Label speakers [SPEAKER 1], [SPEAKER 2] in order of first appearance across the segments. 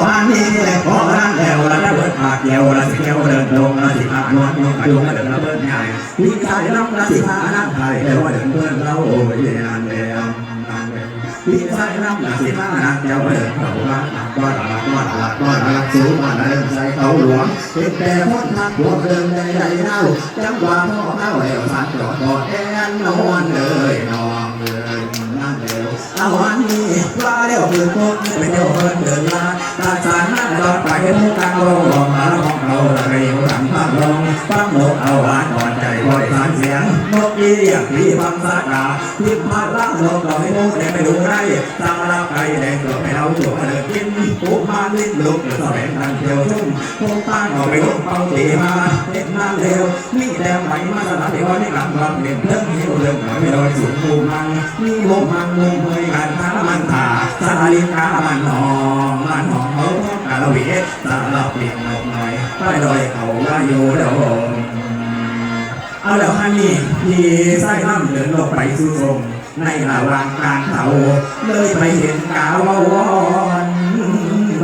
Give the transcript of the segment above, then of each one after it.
[SPEAKER 1] วานีแหละขอรันแล้วระเบิดปากเดีวระสิเดียวเดินลงระสิปากนอนนอนกระโดดเดินระเบิดใหญ่วิจารณ์น้องระสิพานักงไทยแล้วเดินเพื่อนเราโอ้ยนานแล้ววิจารณ์น้องระสิพานั่งเดียวเดินเขาว่ากอหลักกอหลักกอหลักสูงมาเดินใส่เขาหลวงเป็นแต่พุทธงหัวเดินใดใดเน่าจังหวะพ่อเข้าแล้วสัตว์จอดกอดแอนนอนเดิน วันนี้ปลาเดียวคืนพบไปเที่ยวเพิ่นเดินลาตาจานนั่งตอนไปเห็นกลางลงลงมาห้องเราเรียวหลังภาพลงฟังนกเอาหวานก่อนใจบ่อยสานเสียงนกอีเรียกพี่ฟังสากาพี่พัดล่างนกเราไม่รู้แต่ไม่รู้ไรตั้งรับไก่แดงตัวให้เอาตัวมาเดินกิน ปุ๊บมาลิ้นลุกแสวงทางเที่ยวชุ่มพงตั้งออไปลุกเป้าตีมาเด็กนั่นเร็วมีแดงไหมมาสถานที่วันนี้หลังลำเด่นเรื่องหิวเรื่องหน่อยไม่โดยสูงมูมังมีวงมังมุงเมยกันทามันตาสาลิกามันหอมมันหอมเขาพบกาลวิเอสาลาเปลี่ยนหน่อยไปโดยเขาว่าอยู่เดี๋ยวเอาแล้วฮันนี่พี่ไส้ล่ำเดินลงไปสู่ตรงในระหว่างกลางเขาเลยไปเห็นกาวว่าว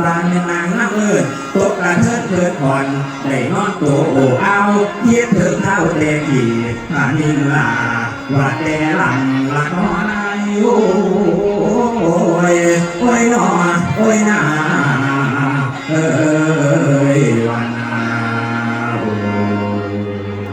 [SPEAKER 1] วางในมังนักเอิญตกกระเทิดเพิดผ่อนได้นอนตัวโอ้เอาเทียบเถิดเท่าเตะขี่ผานิลาว่าแต่หลังละนอนายโอ้ยโอ้ยนอโอ้ยนาเอ้ยวัน